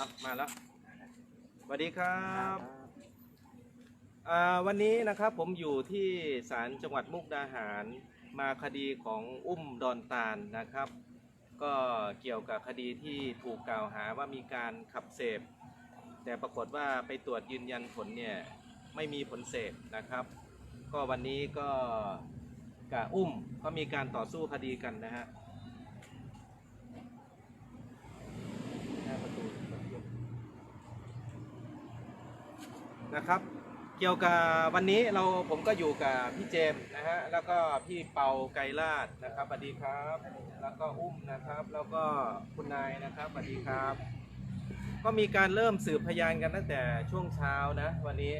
อะมาแล้วสวัสดีครับอ่าวันนี้นะครับผมอยู่ที่ศาลจังหวัดมุกดาหารมาคดีของอุ้มดอนตาลนะครับ ก็เกี่ยวกับคดีที่ถูกกล่าวหาว่ามีการขับเสพ แต่ปรากฏว่าไปตรวจยืนยันผลเนี่ยไม่มีผลเสพนะครับ ก็วันนี้ก็กับอุ้มก็มีการต่อสู้คดีกันนะฮะหน้าประตู นะครับ เกี่ยวกับวันนี้เราผมก็อยู่กับพี่เจมส์นะฮะแล้วก็พี่เปาไกรลาดนะครับสวัสดีครับ แล้วก็อุ้มนะครับ แล้วก็คุณนายนะครับสวัสดีครับ ก็มีการเริ่มสืบพยานกันตั้งแต่ช่วงเช้านะ วันนี้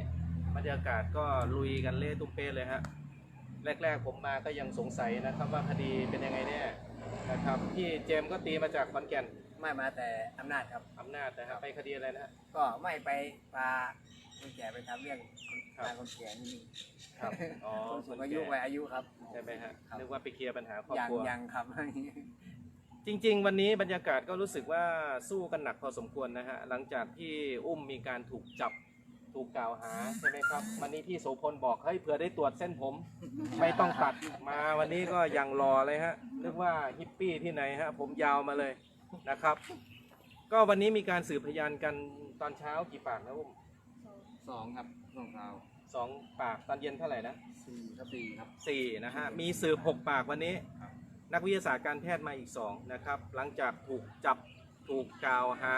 บรรยากาศก็ลุยกันเละตุ้มเป้เลยฮะแรก ๆ ผมมาก็ยังสงสัยนะครับว่าคดีเป็นยังไงแน่นะครับพี่เจมส์ก็ตีมาจากขอนแก่นไม่มาแต่อำนาจครับอำนาจนะครับไปคดีอะไรนะฮะก็ไม่ไปพา คนแก่ไปทำเรื่องครับทางคนแก่นี่ครับอ๋อคนสูงอายุวัยอายุครับใช่ไหมฮะครับนึกว่าไปเคลียร์ปัญหาครอบยังครัวยังครับจริง ๆ วันนี้บรรยากาศก็รู้สึกว่าสู้กันหนักพอสมควรนะฮะหลังจากที่อุ้มมีการถูกจับถูกกล่าวหาใช่ไหมครับ วันนี้พี่โสพลบอกเฮ้ยเผื่อได้ตรวจเส้นผม ไม่ต้องตัดมาวันนี้ก็ยังรอเลยฮะนึกว่าฮิปปี้ที่ไหนฮะผมยาวมาเลยนะครับ ก็วันนี้มีการสืบพยานกันตอนเช้ากี่ปากนะอุ้ม สองครับสองเราสองปากตอนเย็นเท่าไหร่นะสี่ครับสี่ครับ สี่นะฮะมีสืบหกปากวันนี้ ครับ นักวิทยาศาสตร์การแพทย์มาอีกสองนะครับ หลังจากถูกจับถูกกล่าวหา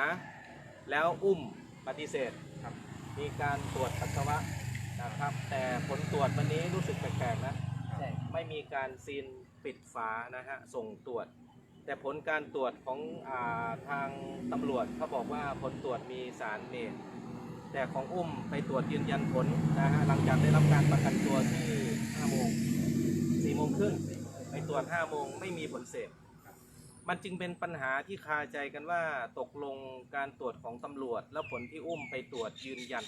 แล้วอุ้มปฏิเสธ ครับมีการตรวจปัสสาวะนะครับ แต่ผลตรวจวันนี้รู้สึกแปลกๆนะใช่ไม่มีการซีนปิดฝานะฮะส่งตรวจ แต่ผลการตรวจของอาทางตำรวจเขาบอกว่าผลตรวจมีสารเมท แต่ของอุ้มไปตรวจยืนยันผลนะฮะหลังจากได้รับการประกันตัวที่5โมง4โมงครึ่งไปตรวจ5โมงไม่มีผลเสพมันจึงเป็นปัญหาที่คาใจกันว่าตกลงการตรวจของตำรวจ แล้วผลที่อุ้มไปตรวจยืนยัน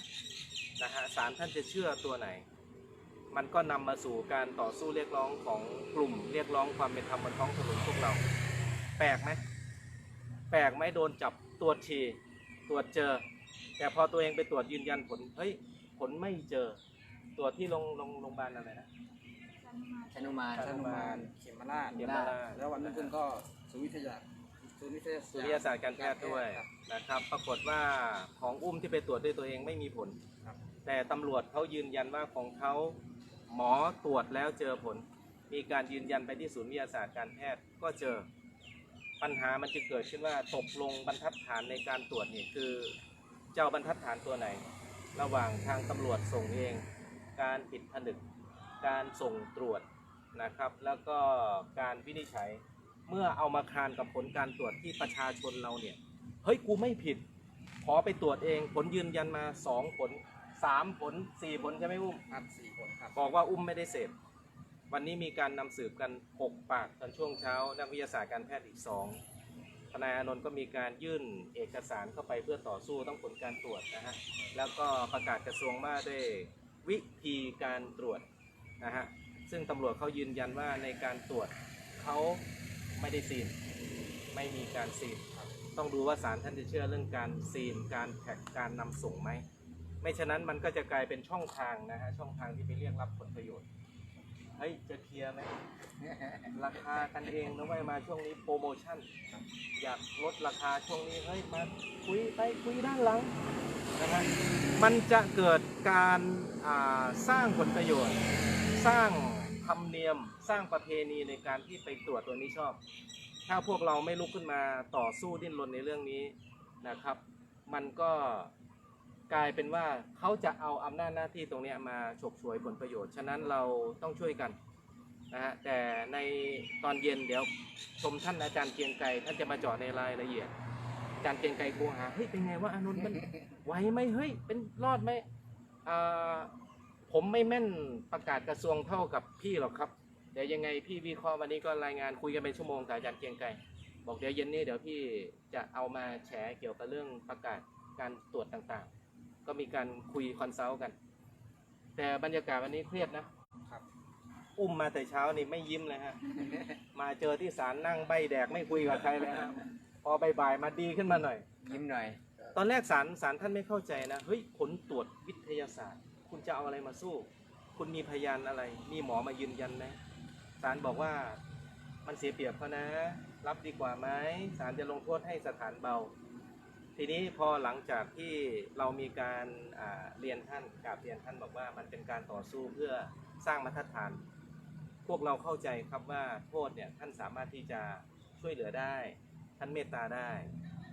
นะฮะศาลท่านจะเชื่อตัวไหน มันก็นำมาสู่การต่อสู้เรียกร้องของกลุ่ม เรียกร้องความเป็นธรรมบนท้องถนนพวกเรา แปลกไหมแปลกไหมโดนจับตรวจฉีตรวจเจอ แต่พอตัวเองไปตรวจยืนยันผล เฮ้ย ผลไม่เจอ ตรวจที่โรงโรงโรงพยาบาลอะไรนะ ชนุมานชนุมานเขมราชเขมราช แล้ววันรุ่งขึ้นก็ศูนย์วิทยาศูนย์วิทยาสุริยศาสตร์การแพทย์ด้วยครับ นะครับ ปรากฏว่าของอุ้มที่ไปตรวจด้วยตัวเองไม่มีผล ครับ แต่ตำรวจเขายืนยันว่าของเขาหมอตรวจแล้วเจอผล มีการยืนยันไปที่ศูนย์วิทยาศาสตร์การแพทย์ก็เจอ ปัญหามันจะเกิดขึ้นว่าตกลงบรรทัดฐานในการตรวจนี่คือ เจ้าบรรทัดฐานตัวไหน ระหว่างทางตำรวจส่งเอง การปิดผนึก การส่งตรวจนะครับ แล้วก็การวินิจฉัย เมื่อเอามาคานกับผลการตรวจที่ประชาชนเราเนี่ย เฮ้ยกูไม่ผิด ขอไปตรวจเอง ผลยืนยันมาสองผลสามผลสี่ผลใช่ไหมอุ้มครับสี่คนครับบอกว่าอุ้มไม่ได้เสพวันนี้มีการนำสืบกัน 6 ปากตอนช่วงเช้า นักวิทยาศาสตร์การแพทย์อีก2ท นายอานนท์ก็มีการยื่นเอกสารเข้าไปเพื่อต่อสู้ต้องผลการตรวจนะฮะแล้วก็ประกาศกระทรวงว่าด้วยวิธีการตรวจนะฮะซึ่งตำรวจเขายืนยันว่าในการตรวจเขาไม่ได้ซีน ไม่มีการซีน ต้องดูว่าศาลท่านจะเชื่อเรื่องการซีน การแท็กการนำส่งไหม ไม่ฉะนั้นมันก็จะกลายเป็นช่องทางนะฮะช่องทางที่ไปเรียกรับผลประโยชน์ เฮ้ย จะเคลียร์ไหม ราคากันเองนะเว้ยมาช่วงนี้โปรโมชั่น อยากลดราคาช่วงนี้ เฮ้ย มาคุยไปคุยด้านหลังนะฮะมันจะเกิดการาสร้างผลประโยชน์ สร้างธรรมเนียม สร้างประเพณีในการที่ไปตรวจตัวนี้ชอบ ถ้าพวกเราไม่ลุกขึ้นมาต่อสู้ดิ้นรนในเรื่องนี้นะครับ มันก็ กลายเป็นว่าเขาจะเอาอำนาจหน้าที่ตรงนี้มาฉกฉวยผลประโยชน์ ฉะนั้นเราต้องช่วยกันนะฮะแต่ในตอนเย็นเดี๋ยวชมท่านอาจารย์เกียงไกรท่านจะมาเจาะในรายละเอียด อาจารย์เกียงไกรโทรหาเฮ้ยเป็นไงว่าอานนท์มันไหวไหมเฮ้ยเป็นรอดไหมอ่าผมไม่แม่นประกาศกระทรวงเท่ากับพี่หรอกครับเดี๋ยวยังไงพี่วิเคราะห์วันนี้ก็รายงานคุยกันเป็นชั่วโมงกับอาจารย์เกียงไกรบอกเดี๋ยวเย็นนี้เดี๋ยวพี่จะเอามาแฉเกี่ยวกับเรื่องประกาศการตรวจต่างๆ ก็มีการคุยคอนซัลท์กัน แต่บรรยากาศวันนี้เครียดนะ ครับ อุ้มมาแต่เช้านี่ไม่ยิ้มเลยฮะ มาเจอที่ศาลนั่งใบแดกไม่คุยกับใครเลยฮะพอบ่ายๆมาดีขึ้นมาหน่อย ยิ้มหน่อย ตอนแรกศาลศาลท่านไม่เข้าใจนะ เฮ้ยผลตรวจวิทยาศาสตร์ คุณจะเอาอะไรมาสู้ คุณมีพยานอะไร มีหมอมายืนยันไหมศาลบอกว่ามันเสียเปรียบเขานะ รับดีกว่าไหมศาลจะลงโทษให้สถานเบา ทีนี้พอหลังจากที่เรามีการเรียนท่านกราบเรียนท่านบอกว่ามันเป็นการต่อสู้เพื่อสร้างมาตรฐาน พวกเราเข้าใจครับว่าโทษเนี่ยท่านสามารถที่จะช่วยเหลือได้ ท่านเมตตาได้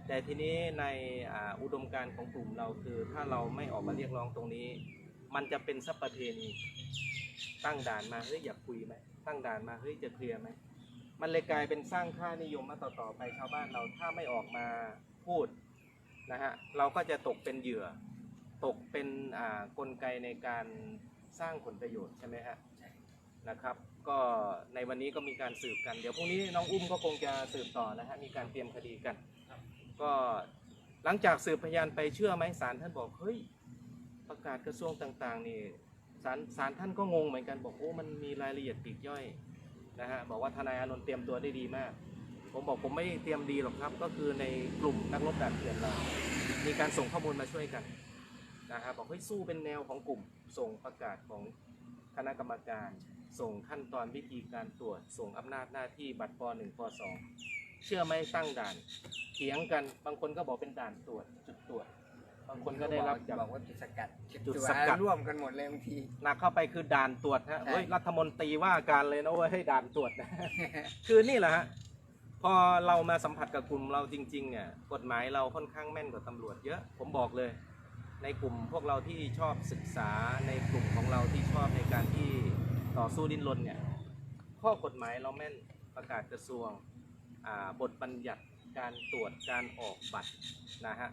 แต่ทีนี้ในอ,อุดมการณ์ของกลุ่มเราคือ ถ้าเราไม่ออกมาเรียกร้องตรงนี้ มันจะเป็นสัพเพณีตั้งด่านมาเฮ้ยอยากคุยไหมตั้งด่านมาเฮ้ยจะเคลียร์ไหมมันเลยกลายเป็นสร้างค่านิยมมาต่อๆไปชาวบ้านเราถ้าไม่ออกมาพูด นะฮะเราก็จะตกเป็นเหยื่อ ตกเป็นกลไกในการสร้างผลประโยชน์ใช่ไหมฮะนะครับ ก็ในวันนี้ก็มีการสืบกัน เดี๋ยวพรุ่งนี้น้องอุ้มก็คงจะสืบต่อนะฮะมีการเตรียมคดีกัน ก็หลังจากสืบพยานไปเชื่อไหมศาลท่านบอกเฮ้ยประกาศกระทรวงต่าง ๆ นี่ศาลศาลท่านก็งงเหมือนกันบอกโอ้มันมีรายละเอียดปลีกย่อยนะฮะบอกว่าทนายอานนท์เตรียมตัวได้ดีมาก ผมบอกผมไม่ได้เตรียมดีหรอกครับ ก็คือในกลุ่มนักรบแบบเถื่อนเรามีการส่งข้อมูลมาช่วยกันนะฮะบอกเฮ้ยสู้เป็นแนวของกลุ่ม ส่งประกาศของคณะกรรมการ ส่งขั้นตอนวิธีการตรวจ ส่งอำนาจหน้าที่บัตรป .1 ป .2 เชื่อไหมตั้งด่านเถียงกันบางคนก็บอกเป็นด่านตรวจจุดตรวจบางคนก็ได้รับจากบอกว่าจุดสกัดจุดสกัดร่วมกันหมดเลยบางทีหนักเข้าไปคือด่านตรวจฮะใช่เฮ้ยรัฐมนตรีว่าการเลยนะเว้ยให้ด่านตรวจนะคือนี่แหละฮะ พอเรามาสัมผัสกับกลุ่มเราจริงๆเนี่ยกฎหมายเราค่อนข้างแม่นกว่าตำรวจเยอะผมบอกเลย ในกลุ่มพวกเราที่ชอบศึกษาในกลุ่มของเราที่ชอบในการที่ต่อสู้ดิ้นรนเนี่ยข้อกฎหมายเราแม่นประกาศกระทรวงบทบัญญัติการตรวจการออกบัตรนะฮะ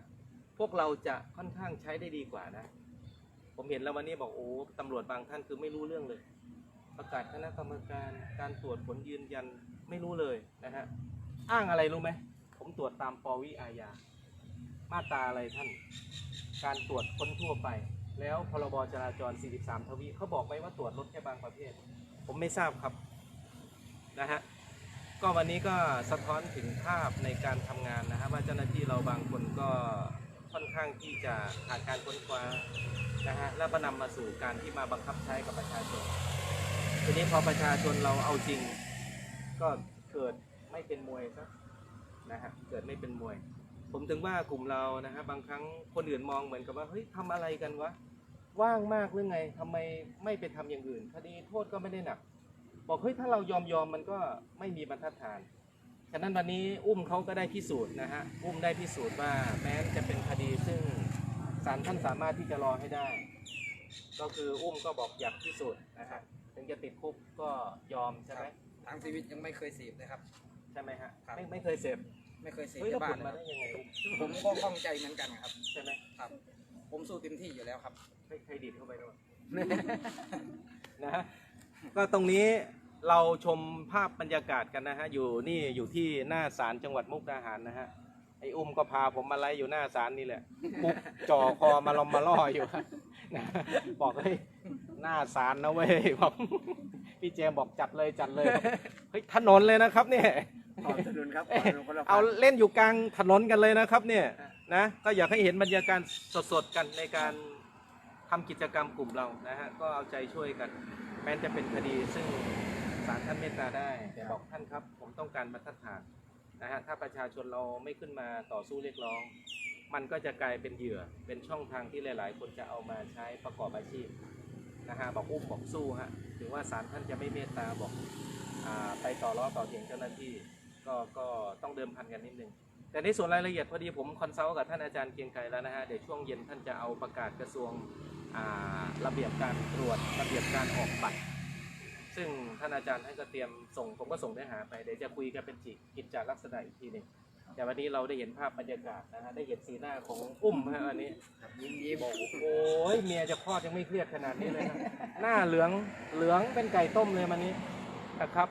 พวกเราจะค่อนข้างใช้ได้ดีกว่านะ ผมเห็นแล้ววันนี้บอกโอ้ตำรวจบางท่านคือไม่รู้เรื่องเลย ประกาศคณะกรรมการการตรวจผลยืนยันไม่รู้เลยนะฮะ อ้างอะไรรู้ไหม ผมตรวจตามปวิอาญา มาตราอะไรท่าน การตรวจคนทั่วไป แล้วพรบจราจร 43 ทวีเขาบอกไหมว่าตรวจรถแค่บางประเภท ผมไม่ทราบครับ นะฮะ ก็วันนี้ก็สะท้อนถึงภาพในการทำงานนะฮะว่าเจ้าหน้าที่เราบางคนก็ค่อนข้างที่จะขาดการค้นคว้านะฮะแล้วก็นำมาสู่การที่มาบังคับใช้กับประชาชน ทีนี้พอประชาชนเราเอาจริงก็เกิด ไม่เป็นมวยซะนะฮะเกิดไม่เป็นมวย ผมถึงว่ากลุ่มเรานะฮะบางครั้งคนอื่นมองเหมือนกับว่าเฮ้ยทำอะไรกันวะว่างมากหรือไงทำไมไม่ไปทำอย่างอื่น คดีโทษก็ไม่ได้หนัก บอกเฮ้ยถ้าเรายอมยอมมันก็ไม่มีบรรทัดฐานฉะนั้นวันนี้อุ้มเขาก็ได้พิสูจน์นะฮะอุ้มได้พิสูจน์ว่าแม้จะเป็นคดีซึ่งศาลท่านสามารถที่จะรอให้ได้ ก็คืออุ้มก็บอกอยากพิสูจน์นะฮะถึงจะติดคุกก็ยอมใช่ไหมทางชีวิตยังไม่เคยเสพเลยครับ ใช่ไหมฮะครับ ไม่ไม่เคยเสพไม่เคยเสพเฮ้ยในแล้วบ้าผนลนะมาคได้รับยังไงอุ้มผมก็ข้องใจเหมือนกันครับ ใช่ไหมครับ ผมสู้เต็มที่อยู่แล้วครับไม่เคยดีดเข้าไปด้วย นะฮะก็ตรงนี้เราชมภาพบรรยากาศกันนะฮะอยู่นี่อยู่ที่หน้าศาลจังหวัดมุกดาหารนะฮะไอ้อุ้มก็พาผมมาไล่อยู่หน้าศาลนี่แหละปุ๊บจ่อคอมาลอมมาล่ออยู่นะบอกเฮ้ยหน้าศาลนะเว้ยบอกพี่เจมส์บอกจัดเลยจัดเลยเฮ้ยถนนเลยนะครับเนี่ย ขอบถนนครับขอบถนนคนละเอาฝั่งเล่นอยู่กลางถนนกันเลยนะครับเนี่ยนะก็อยากให้เห็นบรรยากาศสดๆกันในการทำกิจกรรมกลุ่มเรานะฮะก็เอาใจช่วยกันแม้จะเป็นคดีซึ่งศาลท่านเมตตาได้แต่บอกท่านครับ ผมต้องการบรรทัดฐานนะฮะถ้าประชาชนเราไม่ขึ้นมาต่อสู้เรียกร้อง มันก็จะกลายเป็นเหยื่อเป็นช่องทางที่หลายๆ คนจะเอามาใช้ประกอบอาชีพนะฮะบอกอุ้มบอกสู้ฮะถึงว่าศาลท่านจะไม่เมตตาบอกอาไปต่อล้อต่อเถียงเจ้าหน้าที่ ก็ก็ต้องเดิมพันกันนิดนึง แต่ในส่วนรายละเอียดพอดีผมคอนซัลท์กับท่านอาจารย์เกียงไกรแล้วนะฮะเดี๋ยวช่วงเย็นท่านจะเอาประกาศกระทรวงระเบียบการตรวจระเบียบการออกบัตรซึ่งท่านอาจารย์ท่านก็เตรียมส่งผมก็ส่งเนื้อหาไปเดี๋ยวจะคุยกันเป็นจิกิจจาลักษณะอีกทีหนึ่งแต่วันนี้เราได้เห็นภาพบรรยากาศนะฮะได้เห็นสีหน้าของอุ้มฮะวันนี้ยิ้มยิ้มบอกโอ้ยเมียจะคลอดยังไม่เครียดขนาดนี้เลยนะหน้าเหลืองเหลืองเป็นไก่ต้มเลยมันนี้นะครับ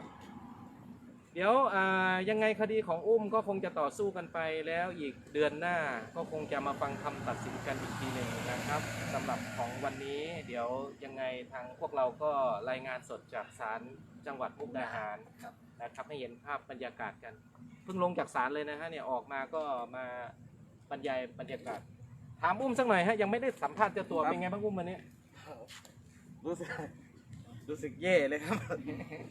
เดี๋ยวอ่ายังไงคดีของอุ้มก็คงจะต่อสู้กันไปแล้วอีกเดือนหน้าก็คงจะมาฟังคำตัดสินกันอีกทีหนึ่งนะครับสำหรับของวันนี้ เดี๋ยวยังไงทางพวกเราก็รายงานสดจากศาลจังหวัดมุกดาหารครับนะครับให้เห็นภาพบรรยากาศกัน เพิ่งลงจากศาลเลยนะฮะเนี่ยออกมาก็มาบรรยายบรรยากาศ ถามอุ้มสักหน่อยฮะยังไม่ได้สัมภาษณ์เจ้าตัวเป็นไงบ้างอุ้มวันนี้รู้สึกรู้สึกแย่เลยครับ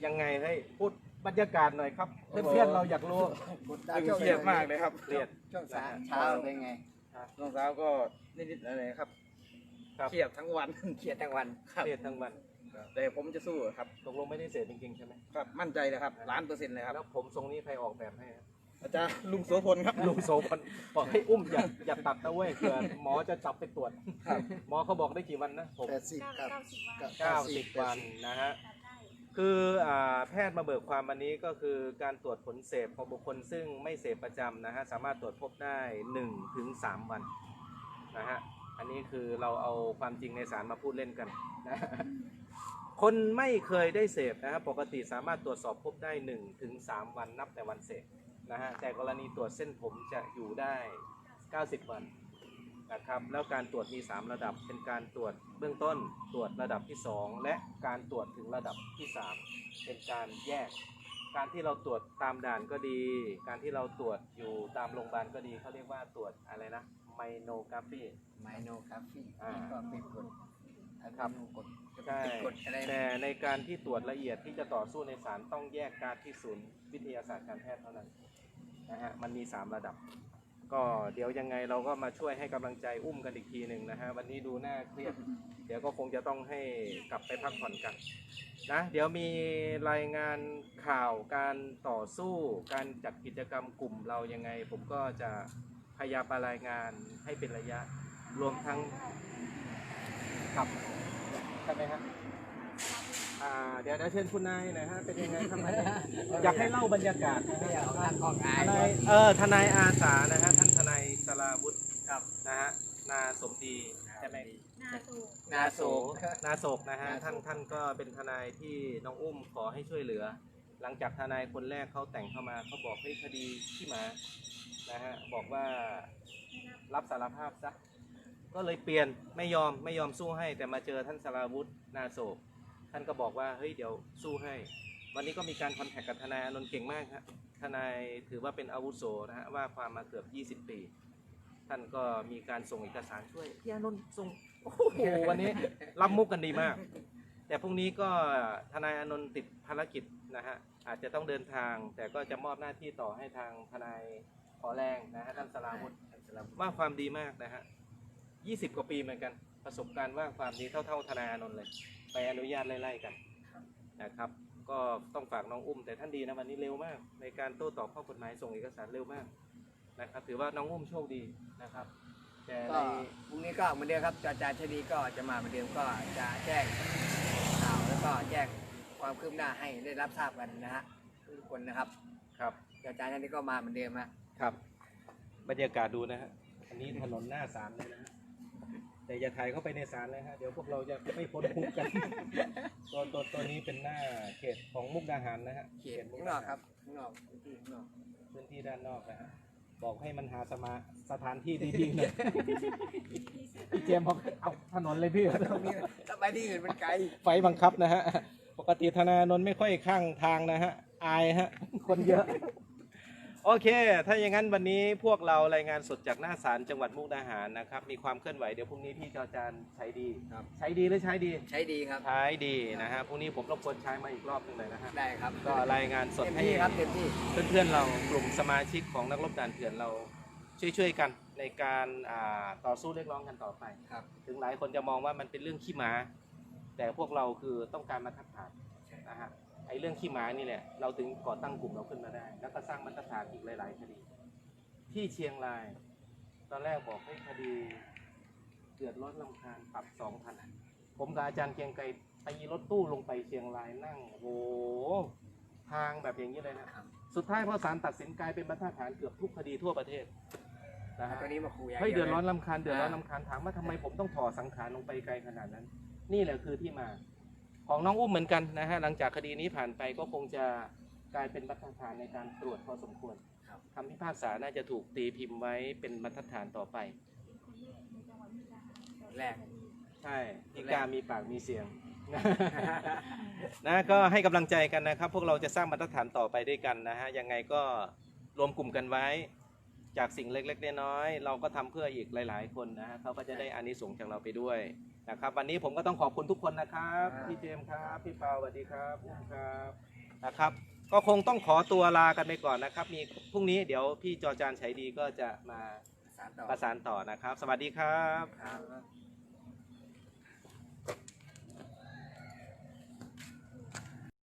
ยังไงให้พูด บรรยากาศหน่อยครับ เพื่อนๆเราอยากรู้กดดันตึงเครียดมากเลยครับเครียดช่วงเช้าเช้าเป็นไงน้องสาวก็นิดๆอะไรครับครับเครียดทั้งวันเครียดทั้งวันครับเครียดทั้งวัน แต่ผมจะสู้ครับตกลงไม่ได้เสพจริงๆใช่ไหมครับมั่นใจเลยครับล้านเปอร์เซ็นต์เลยครับแล้วผมทรงนี้ใครออกแบบให้ฮะอาจารย์ลุงโสพลครับลุงโสพลบอกให้อุ้มอย่าอย่าตัดนะเว้ยเผื่อหมอจะจับไปตรวจครับหมอเขาบอกได้กี่วันนะผมแปดสิบครับเก้าสิบวันนะฮะ คืออแพทย์มาเบิกความวันนี้ก็คือการตรวจผลเสพของบุคคลซึ่งไม่เสพประจำนะฮะสามารถตรวจพบได้1ถึง3วันนะฮะอันนี้คือเราเอาความจริงในสารมาพูดเล่นกันนะฮะคนไม่เคยได้เสพนะฮะปกติสามารถตรวจสอบพบได้1ถึง3วันนับแต่วันเสพนะฮะแต่กรณีตรวจเส้นผมจะอยู่ได้ 90 วัน นะครับแล้วการตรวจมี 3 ระดับเป็นการตรวจเบื้องต้นตรวจระดับที่ 2 และการตรวจถึงระดับที่ 3 เป็นการแยก การที่เราตรวจตามด่านก็ดี การที่เราตรวจอยู่ตามโรงพยาบาลก็ดีเขาเรียกว่าตรวจอะไรนะไมโนกราฟีไมโนคาฟีอ่าก็เป็นกฎครับกฎใช่เป็นกฎอะไรแต่ในการที่ตรวจละเอียดที่จะต่อสู้ในศาลต้องแยกการที่ศูนย์วิทยาศาสตร์การแพทย์เท่านั้นนะฮะมันมี 3 ระดับ ก็เดี๋ยวยังไงเราก็มาช่วยให้กำลังใจอุ้มกันอีกทีหนึ่งนะฮะวันนี้ดูน่าเครียด เดี๋ยวก็คงจะต้องให้กลับไปพักผ่อนกันนะเดี๋ยวมีรายงานข่าวการต่อสู้ การจัดกิจกรรมกลุ่มเรายังไง ผมก็จะพยายามมารายงานให้เป็นระยะรวมทั้งครับใช่ไหมฮะอ่าเดี๋ยวเดี๋ยวเชิญคุณนายหน่อยฮะเป็นยังไงทำไมอยากให้เล่าบรรยากาศนะไม่ฮะเอาทางออกอาย ทนายเออทนายอาสานะฮะท่านทนายสราวุฒิครับนะฮะ นาสมดีใช่ไหมนาสูนาโศกนาโศกนะฮะนาโศกท่านท่านก็เป็นทนายที่น้องอุ้มขอให้ช่วยเหลือ หลังจากทนายคนแรกเขาแต่งเข้ามาเขาบอกให้คดีขี้หมานะฮะบอกว่ารับสารภาพซะก็เลยเปลี่ยนไม่ยอมไม่ยอมสู้ให้ แต่มาเจอท่านสราวุฒินาโศกท่านก็บอกว่าเฮ้ยเดี๋ยวสู้ให้ วันนี้ก็มีการคอนแทคกับทนายอานนท์เก่งมากฮะทนายถือว่าเป็นอาวุโสนะฮะว่าความมาเกือบ 20 ปี ท่านก็มีการส่งเอกสารช่วยพี่อานนท์ส่งโอ้โหวันนี้รับมุกกันดีมาก แต่พรุ่งนี้ก็ทนายอานนท์ติดภารกิจนะฮะอาจจะต้องเดินทาง แต่ก็จะมอบหน้าที่ต่อให้ทางทนายขอแรงนะฮะท่านสลาวุฒิว่าความดีมากนะฮะ20กว่าปีเหมือนกัน ประสบการณ์ว่าความดีเท่า ๆ ทนายอานนท์เลย ไปอนุญาตไล่ๆกันนะครับก็ต้องฝากน้องอุ้มแต่ท่านดีนะวันนี้เร็วมาก ในการโต้ตอบข้อกฎหมายส่งเอกสารเร็วมาก นะครับ ถือว่าน้องอุ้มโชคดีนะครับ แต่ในก็พรุ่งนี้ก็เหมือนเดิมครับอาจารย์ชดีก็จะมาเหมือนเดิมก็จะแจ้งข่าวแล้วก็แจ้งความคืบหน้าให้ได้รับทราบกันนะฮะทุกคนนะครับครับอาจารย์ชดีก็มาเหมือนเดิมฮะครับ บรรยากาศดูนะฮะอันนี้ถนนหน้าศาลเลยนะฮะแต่อย่าถ่ายเข้าไปในศาลเลยฮะเดี๋ยวพวกเราจะไม่พ้นคุกกัน ตัวตัวตัวนี้เป็นหน้าเขตของมุกดาหารนะฮะเขตข้างนอกครับข้างนอกพื้นที่ข้างนอก พื้นที่ด้านนอกนะฮะ บอกให้มันหาสมาสถานที่ดีๆหน่อยพี่เจมส์บอกเอาถนนเลยพี่ ตรงนี้ถ้าไปที่อื่นมันไกลไฟบังคับนะฮะ ปกติธนานนท์ไม่ค่อยข้างทางนะฮะ อายฮะ คนเยอะ โอเค ถ้าอย่างนั้นวันนี้พวกเรารายงานสดจากหน้าศาลจังหวัดมุกดาหารนะครับ มีความเคลื่อนไหวเดี๋ยวพรุ่งนี้พี่จอจานใช้ดีครับ ใช้ดีหรือใช้ดี ใช้ดีครับ ใช้ดีนะฮะ พรุ่งนี้ผมรบกวนใช้มาอีกรอบหนึงเลยนะฮะ ได้ครับก็รายงานสดเต็มให้ที่ครับเต็มที่ เพื่อนๆเรากลุ่มสมาชิกของนักรบด่านเถื่อนเราช่วยๆกันในการอ่าต่อสู้เรียกร้องกันต่อไป ครับ ถึงหลายคนจะมองว่ามันเป็นเรื่องขี้หมา แต่พวกเราคือต้องการมาตรฐานนะฮะ ไอ้เรื่องขี้หมานี่แหละ เราถึงก่อตั้งกลุ่มเราขึ้นมาได้ แล้วก็สร้างมาตรฐานอีกหลาย ๆ คดี ที่เชียงราย ตอนแรกบอกให้คดีเดือดร้อนลำคาญปรับสองพันผมกับอาจารย์เกรียงไกรตีรถตู้ลงไปเชียงรายนั่ง โอ้โหทางแบบอย่างนี้เลยนะครับสุดท้ายพอศาลตัดสินกลายเป็นมาตรฐานเกือบทุกคดีทั่วประเทศนะฮะ ตัวนี้มาคุยางเฮ้ยดีเดืวอดร้อนลำคาญเดือดร้อนอ่าลำคาญถามว่าทำไมผมต้องถอสังขารลงไปไกลขนาดนั้น นี่แหละคือที่มา ของน้องอุ้มเหมือนกันนะฮะหลังจากคดีนี้ผ่านไปก็คงจะกลายเป็นมาตรฐานในการตรวจพอสมควรครับคำพิพากษาน่าจะถูกตีพิมพ์ไว้เป็นมาตรฐานต่อไปแรกใช่ที่กล้ามีปากมีเสียงนะก็ให้กำลังใจกันนะครับ พวกเราจะสร้างมาตรฐานต่อไปด้วยกันนะฮะยังไงก็รวมกลุ่มกันไว้ จากสิ่งเล็กๆน้อยๆเราก็ทำเพื่ออีกหลาย ๆ คนนะฮะเขาก็จะได้อานิสงส์จากเราไปด้วยนะครับ วันนี้ผมก็ต้องขอบคุณทุกคนนะครับครับพี่เจมส์ครับ พี่เปาสวัสดีครับอุ้มครับนะครับ ก็คงต้องขอตัวลากันไปก่อนนะครับ มีพรุ่งนี้เดี๋ยวพี่จอจานชัยดีก็จะมาสารต่อประสานต่อนะครับ สวัสดีครับครับ